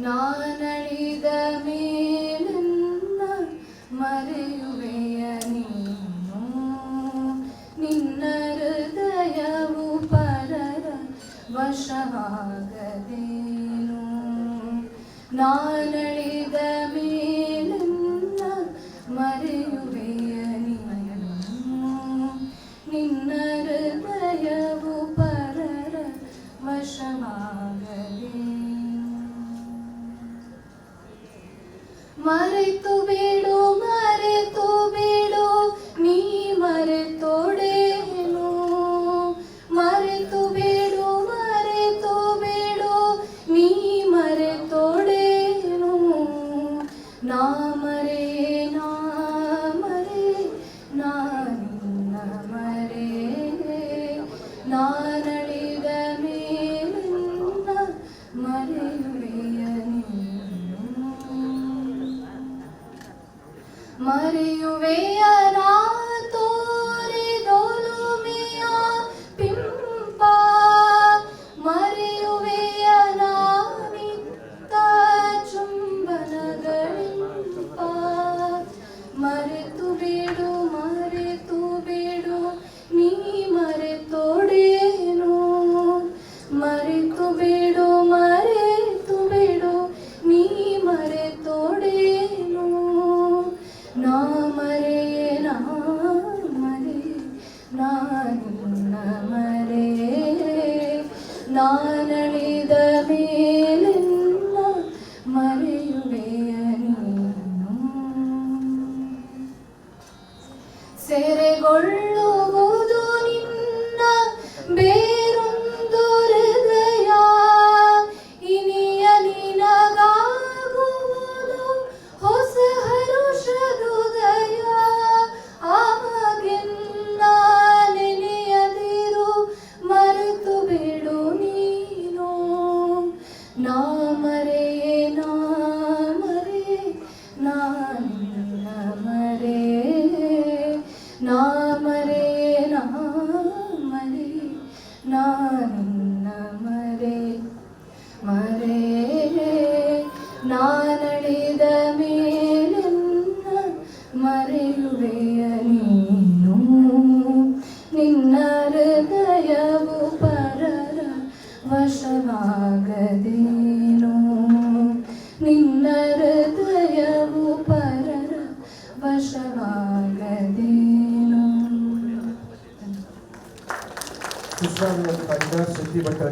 നാനണിത മേലെന്ന മറയുവയ നീന്നു. നിന്ന ഹൃദയവു പരര വശമാകതേനു. നാനണിത മേലെന്ന മറയുവ மறைத்து விடும் மறைத்து മറിയുവേ നാനണിതമേലെന്ന മറിയുകയനും സെരകൊള്ള ನಾ ಮರೆ ನಾ ಮರೆ ನಾ ನಿನ್ನ ಮರೆ ಮರೆ ನಾನಳಿದ ಮೇಲೆನ್ನ ಮರೆಯುವೆಯ ನೀನು ನಿನ್ನ ಹೃದಯವು ಪರರ ವಶವಾಗದೇನು ನಿನ್ನ ಹೃದಯವು ಪರರ ವಶವಾಗದೇನು державная организация «Пивотарь».